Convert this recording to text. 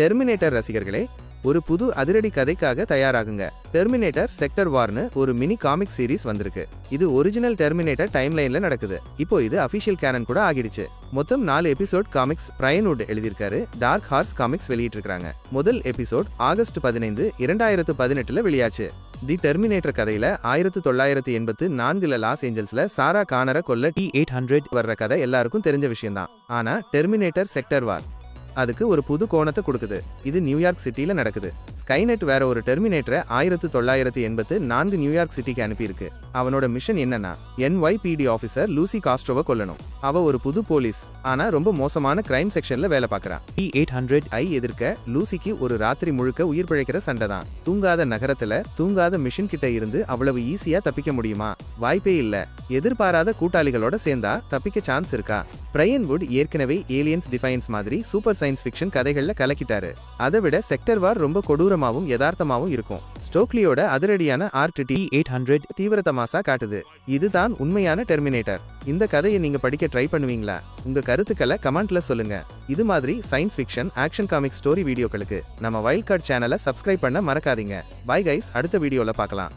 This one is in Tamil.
டெர்மினேட்டர் ரசிகர்களே ஒரு புது அதிரடி கதைக்காக தயாராகுங்க. டெர்மினேட்டர் செக்டர் வார்னு ஒரு மினி காமிக் சீரிஸ் வந்திருக்கு. இது ஒரிஜினல் டெர்மினேட்டர் டைம்லைன்ல நடக்குது. இப்போ இது அபிஷியல் கேனன் கூட ஆகிடுச்சு. மொத்தம் நாலு எபிசோட் காமிக்ஸ் பிரயன்வுட் எழுதியிருக்காரு டார்க் ஹார்ஸ் காமிக்ஸ் வெளியிட்டிருக்காங்க. முதல் எபிசோட் ஆகஸ்ட் பதினைந்து இரண்டாயிரத்து பதினெட்டுல வெளியாச்சு. தி டெர்மினேட்டர் கதையில ஆயிரத்து தொள்ளாயிரத்து எண்பத்து நான்குல லாஸ் ஏஞ்சல்ஸ்ல சாரா கானரை கொல்ல டி எயிட் ஹண்ட்ரட் வர்ற கதை எல்லாருக்கும் தெரிஞ்ச விஷயம்தான். ஆனா டெர்மினேட்டர் செக்டர் வார் அதுக்கு ஒரு புது கோணத்தை கொடுக்குது. இது நியூயார்க் சிட்டில நடக்குது. ஸ்கைநெட் வேற ஒரு டெர்மினேட்டரை ஆயிரத்து தொள்ளாயிரத்து எண்பத்து நான்கு நியூயார்க் சிட்டிக்கு அனுப்பியிருக்கு. அவனோட மிஷன் என்னன்னா என்ஒய்பிடி ஆஃபீஸர் லூசி காஸ்ட்ரோவை கொல்லணும். அவ ஒரு புது போலீஸ் ஆனா ரொம்ப மோசமான கிரைம் செக்ஷன்ல வேலை பார்க்கறா. டி எயிட் ஹண்ட்ரட் ஐ எதிர்க்க லூசிக்கு ஒரு ராத்திரி முழுக்க உயிர் பிழைக்கிற சண்டை தான். தூங்காத நகரத்துல தூங்காத மிஷின் கிட்ட இருந்து அவ்வளவு ஈஸியா தப்பிக்க முடியுமா? வாய்ப்பே இல்ல. எதிர்பாராத கூட்டாளிகளோட சேர்ந்தா தப்பிக்க சான்ஸ் இருக்கா? பிரையன் வுட் ஏற்கனவே ஏலியன்ஸ் டிஃபைன்ஸ் மாதிரி சூப்பர் சயின்ஸ் ஃபிக்ஷன் கதைகள்ல கலக்கிட்டாரு. அதை விட செக்டர் வார் ரொம்ப கொடூரமாவும் யதார்த்தமாவும் இருக்கும். ஸ்டோக்லியோட அதிரடியான ஆர்ட் டி எயிட் ஹண்ட்ரட் தீவிர தமாசா காட்டுது. இதுதான் உண்மையான டெர்மினேட்டர் இந்த கதையை நீங்க படிக்க ட்ரை பண்ணுவீங்களா? உங்க கருத்துக்களை கமெண்ட்ல சொல்லுங்க. இது மாதிரி science fiction action comic story வீடியோக்களுக்கு நம்ம வைல்ட் கார்ட் சேனலை சப்ஸ்கிரைப் பண்ண மறக்காதீங்க. பை கைஸ் அடுத்த வீடியோல பார்க்கலாம்.